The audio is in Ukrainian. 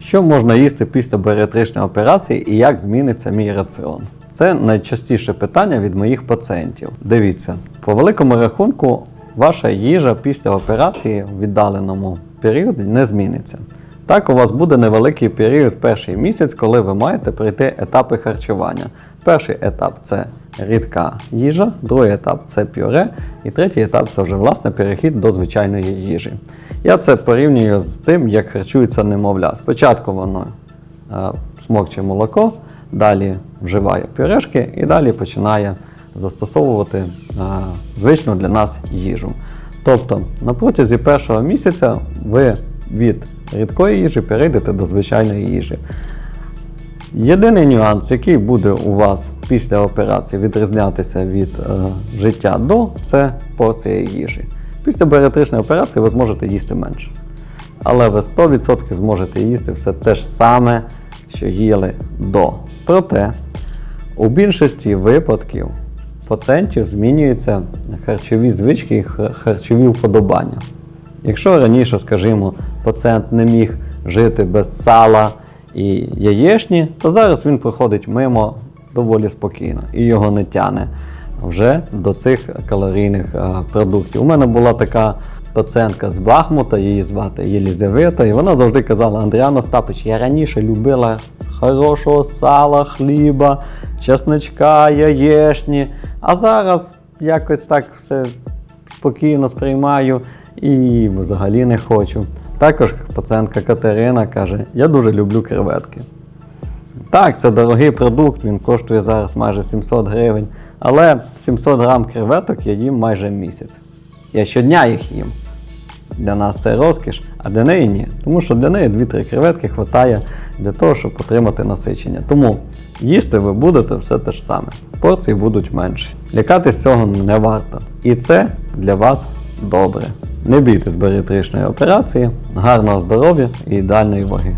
Що можна їсти після баріатричної операції і як зміниться мій раціон? Це найчастіше питання від моїх пацієнтів. Дивіться, по великому рахунку, ваша їжа після операції в віддаленому періоді не зміниться. Так, у вас буде невеликий період перший місяць, коли ви маєте пройти етапи харчування. Перший етап це рідка їжа, другий етап це пюре, і третій етап це вже власне перехід до звичайної їжі. Я це порівнюю з тим, як харчується немовля. Спочатку воно е, смокче молоко, далі вживає пюрешки і далі починає застосовувати е, звичну для нас їжу. Тобто на протязі першого місяця ви від рідкої їжі перейдете до звичайної їжі. Єдиний нюанс, який буде у вас після операції відрізнятися від е, життя до, це порція їжі. Після баріатричної операції ви зможете їсти менше. Але ви 100% зможете їсти все те ж саме, що їли до. Проте, у більшості випадків пацієнтів змінюються харчові звички і харчові вподобання. Якщо раніше, скажімо, пацієнт не міг жити без сала і яєчні, то зараз він проходить мимо доволі спокійно і його не тяне вже до цих калорійних е, продуктів. У мене була така пацієнтка з Бахмута, її звати Єлізавета, і вона завжди казала: Андріан Остапич, я раніше любила хорошого сала, хліба, чесничка, яєчні, а зараз якось так все спокійно сприймаю і взагалі не хочу. Також пацієнтка Катерина каже: Я дуже люблю креветки. Так, це дорогий продукт, він коштує зараз майже 700 гривень, але 700 грам креветок я їм майже місяць. Я щодня їх їм. Для нас це розкіш, а для неї ні. Тому що для неї 2-3 креветки вистачає для того, щоб отримати насичення. Тому їсти ви будете все те ж саме. Порції будуть менші. Лякатись цього не варто. І це для вас добре. Не бійтесь баріатричної операції, гарного здоров'я і ідеальної ваги.